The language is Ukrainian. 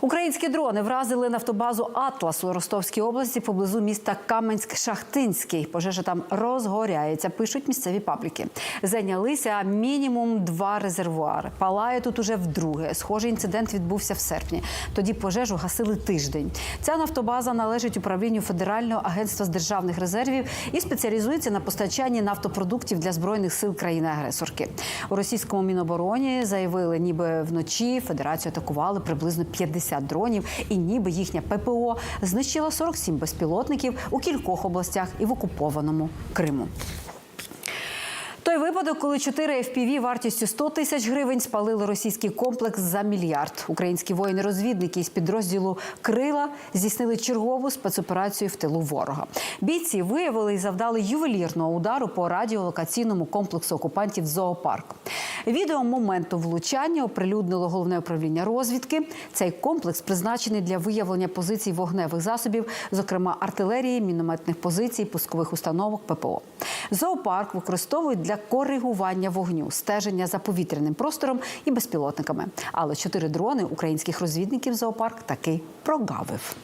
Українські дрони вразили нафтобазу Атлас у Ростовській області поблизу міста Каменськ-Шахтинський. Пожежа там розгоряється, пишуть місцеві пабліки. Зайнялися мінімум два резервуари. Палає тут уже вдруге. Схожий інцидент відбувся в серпні. Тоді пожежу гасили тиждень. Ця нафтобаза належить управлінню Федерального агентства з державних резервів і спеціалізується на постачанні нафтопродуктів для збройних сил країни-агресорки. У російському мінобороні заявили, ніби вночі федерацію атакували приблизно 50 дронів, і ніби їхня ППО знищила 47 безпілотників у кількох областях і в окупованому Криму. Той випадок, коли 4 FPV вартістю 100 тисяч гривень спалили російський комплекс за мільярд. Українські воїни-розвідники із підрозділу Крила здійснили чергову спецоперацію в тилу ворога. Бійці виявили і завдали ювелірного удару по радіолокаційному комплексу окупантів зоопарк. Відео моменту влучання оприлюднило головне управління розвідки. Цей комплекс призначений для виявлення позицій вогневих засобів, зокрема артилерії, мінометних позицій, пускових установок ППО. Зоопарк використовують для коригування вогню, стеження за повітряним простором і безпілотниками. Але чотири дрони українських розвідників зоопарк таки прогавив.